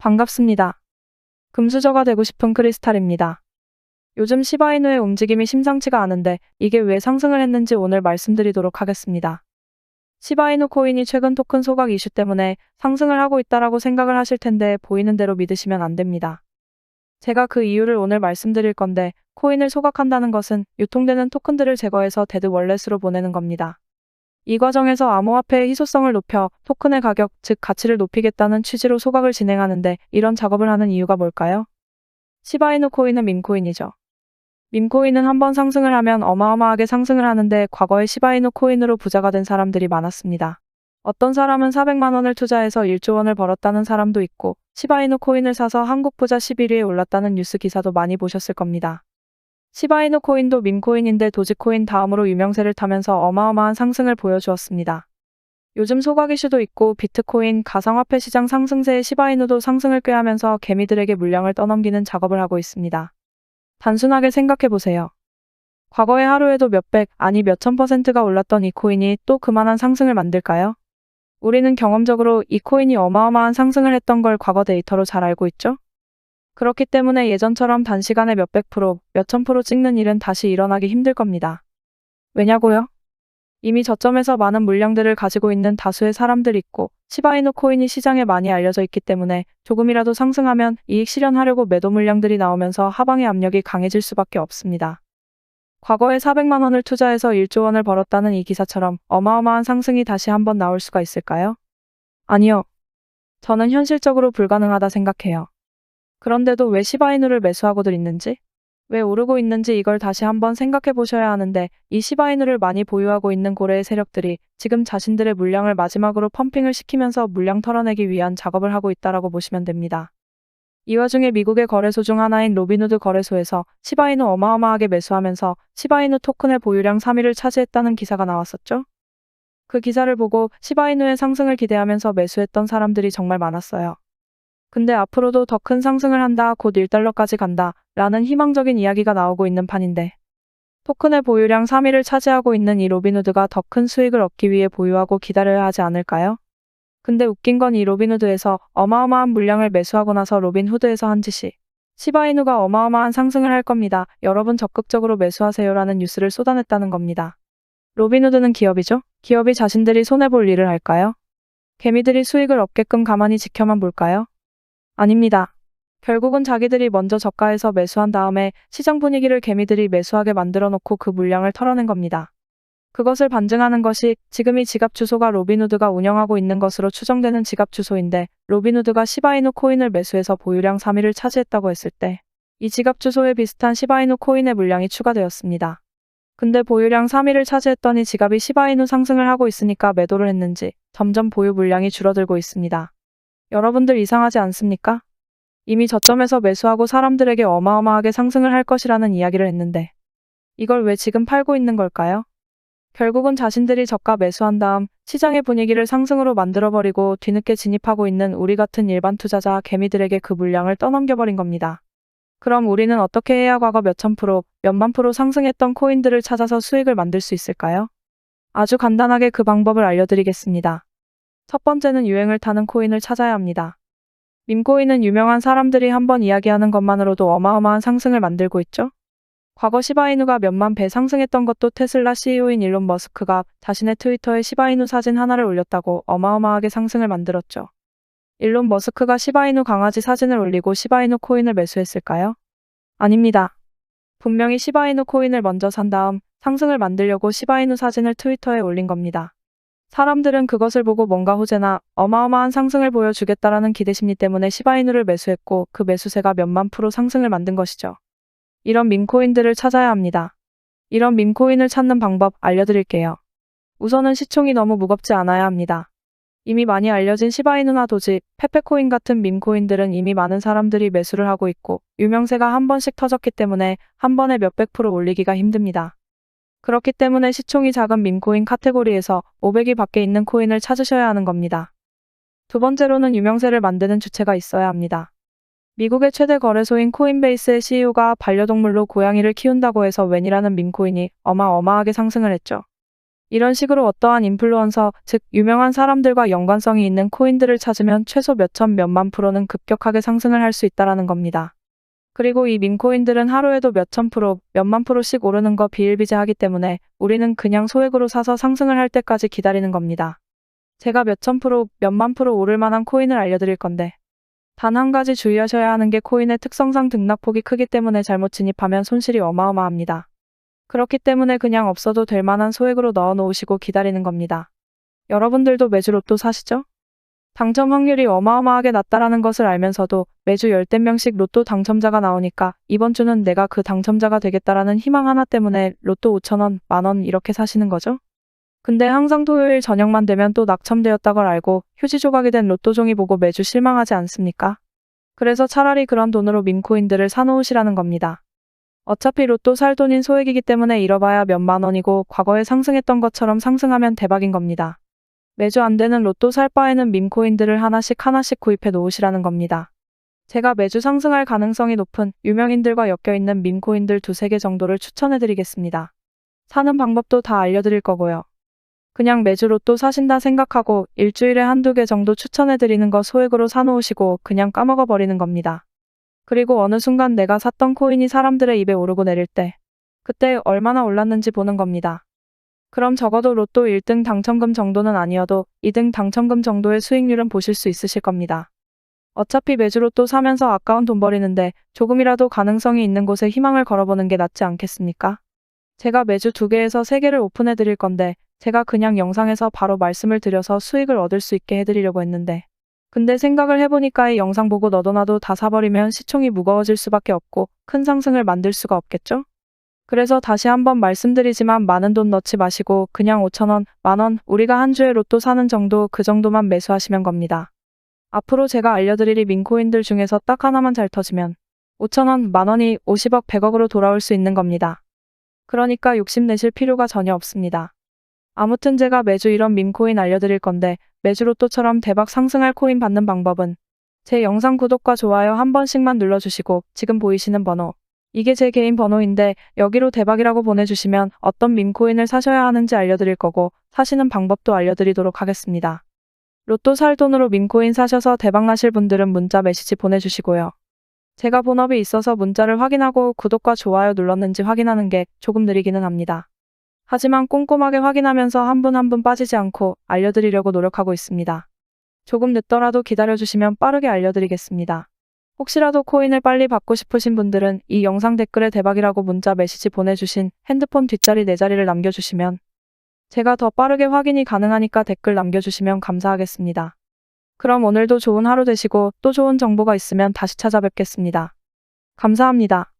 반갑습니다. 금수저가 되고 싶은 크리스탈입니다. 요즘 시바이누의 움직임이 심상치가 않은데 이게 왜 상승을 했는지 오늘 말씀드리도록 하겠습니다. 시바이누 코인이 최근 토큰 소각 이슈 때문에 상승을 하고 있다라고 생각을 하실 텐데 보이는 대로 믿으시면 안 됩니다. 제가 그 이유를 오늘 말씀드릴 건데 코인을 소각한다는 것은 유통되는 토큰들을 제거해서 데드 월렛으로 보내는 겁니다. 이 과정에서 암호화폐의 희소성을 높여 토큰의 가격, 즉 가치를 높이겠다는 취지로 소각을 진행하는데 이런 작업을 하는 이유가 뭘까요? 시바이누 코인은 밈코인이죠. 밈코인은 한번 상승을 하면 어마어마하게 상승을 하는데 과거에 시바이누 코인으로 부자가 된 사람들이 많았습니다. 어떤 사람은 400만 원을 투자해서 1조 원을 벌었다는 사람도 있고 시바이누 코인을 사서 한국 부자 11위에 올랐다는 뉴스 기사도 많이 보셨을 겁니다. 시바이누 코인도 밈코인인데 도지코인 다음으로 유명세를 타면서 어마어마한 상승을 보여주었습니다. 요즘 소각 이슈도 있고 비트코인, 가상화폐 시장 상승세의 시바이누도 상승을 꾀하면서 개미들에게 물량을 떠넘기는 작업을 하고 있습니다. 단순하게 생각해 보세요. 과거에 하루에도 몇백, 아니 몇천 퍼센트가 올랐던 이 코인이 또 그만한 상승을 만들까요? 우리는 경험적으로 이 코인이 어마어마한 상승을 했던 걸 과거 데이터로 잘 알고 있죠? 그렇기 때문에 예전처럼 단시간에 몇백 프로, 몇천 프로 찍는 일은 다시 일어나기 힘들 겁니다. 왜냐고요? 이미 저점에서 많은 물량들을 가지고 있는 다수의 사람들이 있고 시바이누 코인이 시장에 많이 알려져 있기 때문에 조금이라도 상승하면 이익 실현하려고 매도 물량들이 나오면서 하방의 압력이 강해질 수밖에 없습니다. 과거에 400만 원을 투자해서 1조 원을 벌었다는 이 기사처럼 어마어마한 상승이 다시 한번 나올 수가 있을까요? 아니요. 저는 현실적으로 불가능하다 생각해요. 그런데도 왜 시바이누를 매수하고들 있는지? 왜 오르고 있는지 이걸 다시 한번 생각해 보셔야 하는데 이 시바이누를 많이 보유하고 있는 고래의 세력들이 지금 자신들의 물량을 마지막으로 펌핑을 시키면서 물량 털어내기 위한 작업을 하고 있다라고 보시면 됩니다. 이 와중에 미국의 거래소 중 하나인 로비누드 거래소에서 시바이누 어마어마하게 매수하면서 시바이누 토큰의 보유량 3위를 차지했다는 기사가 나왔었죠? 그 기사를 보고 시바이누의 상승을 기대하면서 매수했던 사람들이 정말 많았어요. 근데 앞으로도 더 큰 상승을 한다, 곧 1달러까지 간다, 라는 희망적인 이야기가 나오고 있는 판인데. 토큰의 보유량 3위를 차지하고 있는 이 로비누드가 더 큰 수익을 얻기 위해 보유하고 기다려야 하지 않을까요? 근데 웃긴 건 이 로빈후드에서 어마어마한 물량을 매수하고 나서 로빈후드에서 한 짓이 시바이누가 어마어마한 상승을 할 겁니다. 여러분 적극적으로 매수하세요라는 뉴스를 쏟아냈다는 겁니다. 로빈후드는 기업이죠? 기업이 자신들이 손해볼 일을 할까요? 개미들이 수익을 얻게끔 가만히 지켜만 볼까요? 아닙니다. 결국은 자기들이 먼저 저가에서 매수한 다음에 시장 분위기를 개미들이 매수하게 만들어 놓고 그 물량을 털어낸 겁니다. 그것을 반증하는 것이 지금 이 지갑 주소가 로빈후드가 운영하고 있는 것으로 추정되는 지갑 주소인데 로빈후드가 시바이누 코인을 매수해서 보유량 3위를 차지했다고 했을 때 이 지갑 주소에 비슷한 시바이누 코인의 물량이 추가되었습니다. 근데 보유량 3위를 차지했더니 지갑이 시바이누 상승을 하고 있으니까 매도를 했는지 점점 보유 물량이 줄어들고 있습니다. 여러분들 이상하지 않습니까? 이미 저점에서 매수하고 사람들에게 어마어마하게 상승을 할 것이라는 이야기를 했는데 이걸 왜 지금 팔고 있는 걸까요? 결국은 자신들이 저가 매수한 다음 시장의 분위기를 상승으로 만들어버리고 뒤늦게 진입하고 있는 우리 같은 일반 투자자 개미들에게 그 물량을 떠넘겨버린 겁니다. 그럼 우리는 어떻게 해야 과거 몇천 프로, 몇만 프로 상승했던 코인들을 찾아서 수익을 만들 수 있을까요? 아주 간단하게 그 방법을 알려드리겠습니다. 첫 번째는 유행을 타는 코인을 찾아야 합니다. 밈코인은 유명한 사람들이 한번 이야기하는 것만으로도 어마어마한 상승을 만들고 있죠? 과거 시바이누가 몇만 배 상승했던 것도 테슬라 CEO인 일론 머스크가 자신의 트위터에 시바이누 사진 하나를 올렸다고 어마어마하게 상승을 만들었죠. 일론 머스크가 시바이누 강아지 사진을 올리고 시바이누 코인을 매수했을까요? 아닙니다. 분명히 시바이누 코인을 먼저 산 다음 상승을 만들려고 시바이누 사진을 트위터에 올린 겁니다. 사람들은 그것을 보고 뭔가 호재나 어마어마한 상승을 보여주겠다라는 기대심리 때문에 시바이누를 매수했고 그 매수세가 몇만 프로 상승을 만든 것이죠. 이런 밈코인들을 찾아야 합니다. 이런 밈코인을 찾는 방법 알려드릴게요. 우선은 시총이 너무 무겁지 않아야 합니다. 이미 많이 알려진 시바이누나 도지, 페페코인 같은 밈코인들은 이미 많은 사람들이 매수를 하고 있고 유명세가 한 번씩 터졌기 때문에 한 번에 몇백 프로 올리기가 힘듭니다. 그렇기 때문에 시총이 작은 밈코인 카테고리에서 500이 밖에 있는 코인을 찾으셔야 하는 겁니다. 두 번째로는 유명세를 만드는 주체가 있어야 합니다. 미국의 최대 거래소인 코인베이스의 CEO가 반려동물로 고양이를 키운다고 해서 웬이라는 밈코인이 어마어마하게 상승을 했죠. 이런 식으로 어떠한 인플루언서, 즉 유명한 사람들과 연관성이 있는 코인들을 찾으면 최소 몇천 몇만 프로는 급격하게 상승을 할 수 있다라는 겁니다. 그리고 이 밈코인들은 하루에도 몇천 프로, 몇만 프로씩 오르는 거 비일비재하기 때문에 우리는 그냥 소액으로 사서 상승을 할 때까지 기다리는 겁니다. 제가 몇천 프로, 몇만 프로 오를 만한 코인을 알려드릴 건데 단 한 가지 주의하셔야 하는 게 코인의 특성상 등락폭이 크기 때문에 잘못 진입하면 손실이 어마어마합니다. 그렇기 때문에 그냥 없어도 될 만한 소액으로 넣어 놓으시고 기다리는 겁니다. 여러분들도 매주 로또 사시죠? 당첨 확률이 어마어마하게 낮다라는 것을 알면서도 매주 열댓 명씩 로또 당첨자가 나오니까 이번 주는 내가 그 당첨자가 되겠다라는 희망 하나 때문에 로또 5천원, 만원 이렇게 사시는 거죠? 근데 항상 토요일 저녁만 되면 또 낙첨되었다걸 알고 휴지 조각이 된 로또 종이 보고 매주 실망하지 않습니까? 그래서 차라리 그런 돈으로 민코인들을 사놓으시라는 겁니다. 어차피 로또 살 돈인 소액이기 때문에 잃어봐야 몇만 원이고 과거에 상승했던 것처럼 상승하면 대박인 겁니다. 매주 안 되는 로또 살 바에는 밈코인들을 하나씩 하나씩 구입해 놓으시라는 겁니다. 제가 매주 상승할 가능성이 높은 유명인들과 엮여있는 밈코인들 두세 개 정도를 추천해 드리겠습니다. 사는 방법도 다 알려드릴 거고요. 그냥 매주 로또 사신다 생각하고 일주일에 한두 개 정도 추천해 드리는 거 소액으로 사놓으시고 그냥 까먹어 버리는 겁니다. 그리고 어느 순간 내가 샀던 코인이 사람들의 입에 오르고 내릴 때 그때 얼마나 올랐는지 보는 겁니다. 그럼 적어도 로또 1등 당첨금 정도는 아니어도 2등 당첨금 정도의 수익률은 보실 수 있으실 겁니다. 어차피 매주 로또 사면서 아까운 돈 버리는데 조금이라도 가능성이 있는 곳에 희망을 걸어보는 게 낫지 않겠습니까? 제가 매주 두 개에서 세 개를 오픈해 드릴 건데 제가 그냥 영상에서 바로 말씀을 드려서 수익을 얻을 수 있게 해드리려고 했는데 근데 생각을 해보니까 이 영상 보고 너도나도 다 사버리면 시총이 무거워질 수밖에 없고 큰 상승을 만들 수가 없겠죠? 그래서 다시 한번 말씀드리지만 많은 돈 넣지 마시고 그냥 5천원, 만원, 우리가 한 주에 로또 사는 정도 그 정도만 매수하시면 겁니다. 앞으로 제가 알려드릴 이 민코인들 중에서 딱 하나만 잘 터지면 5천원, 만원이 50억, 100억으로 돌아올 수 있는 겁니다. 그러니까 욕심내실 필요가 전혀 없습니다. 아무튼 제가 매주 이런 밈코인 알려드릴 건데 매주 로또처럼 대박 상승할 코인 받는 방법은 제 영상 구독과 좋아요 한 번씩만 눌러주시고 지금 보이시는 번호 이게 제 개인 번호인데 여기로 대박이라고 보내주시면 어떤 밈코인을 사셔야 하는지 알려드릴 거고 사시는 방법도 알려드리도록 하겠습니다. 로또 살 돈으로 밈코인 사셔서 대박 나실 분들은 문자 메시지 보내주시고요. 제가 본업이 있어서 문자를 확인하고 구독과 좋아요 눌렀는지 확인하는 게 조금 느리기는 합니다. 하지만 꼼꼼하게 확인하면서 한 분 한분 빠지지 않고 알려드리려고 노력하고 있습니다. 조금 늦더라도 기다려주시면 빠르게 알려드리겠습니다. 혹시라도 코인을 빨리 받고 싶으신 분들은 이 영상 댓글에 대박이라고 문자 메시지 보내주신 핸드폰 뒷자리 네 자리를 남겨주시면 제가 더 빠르게 확인이 가능하니까 댓글 남겨주시면 감사하겠습니다. 그럼 오늘도 좋은 하루 되시고 또 좋은 정보가 있으면 다시 찾아뵙겠습니다. 감사합니다.